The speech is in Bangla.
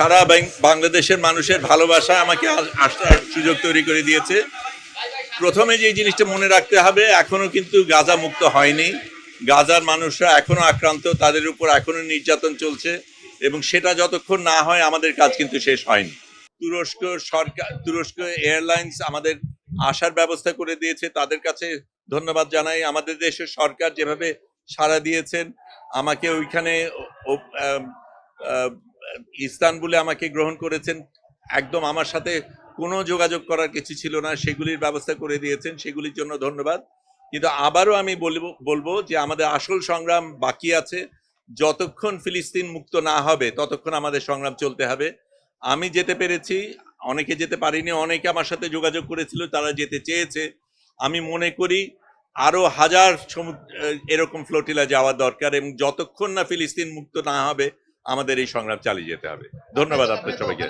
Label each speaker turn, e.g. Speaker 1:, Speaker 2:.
Speaker 1: সারা বাংলাদেশের মানুষের ভালোবাসা আমাকে আস- আসার সুযোগ তৈরি করে দিয়েছে। প্রথমে যে জিনিসটা মনে রাখতে হবে, এখনও কিন্তু গাজা মুক্ত হয়নি। গাজার মানুষরা এখনও আক্রান্ত, তাদের উপর এখনও নির্যাতন চলছে এবং সেটা যতক্ষণ না হয় আমাদের কাজ কিন্তু শেষ হয়নি। তুরস্ক সরকার তুরস্ক এয়ারলাইন্স আমাদের আসার ব্যবস্থা করে দিয়েছে। তাদের কাছে ধন্যবাদ জানাই। আমাদের দেশের সরকার যেভাবে সাড়া দিয়েছেন, আমাকে ওইখানে ইস্তানবুলে আমাকে গ্রহণ করেছেন। একদম আমার সাথে কোনো যোগাযোগ করার কিছু ছিল না। সেগুলির ব্যবস্থা করে দিয়েছেন। সেগুলির জন্য ধন্যবাদ। কিন্তু আবারও আমি বলব বলব যে আমাদের আসল সংগ্রাম বাকি আছে। যতক্ষণ ফিলিস্তিন মুক্ত না হবে, ততক্ষণ আমাদের সংগ্রাম চলতে হবে। আমি যেতে পেরেছি, অনেকে যেতে পারিনি, অনেকে আমার সাথে যোগাযোগ করেছিল, তারা যেতে চেয়েছে। আমি মনে করি আরও হাজার সমুদ্র, এরকম ফ্লোটিলা যাওয়া দরকার এবং যতক্ষণ না ফিলিস্তিন মুক্ত না হবে আমাদের এই সংগ্রাম চালিয়ে যেতে হবে। ধন্যবাদ আপনার সবাইকে।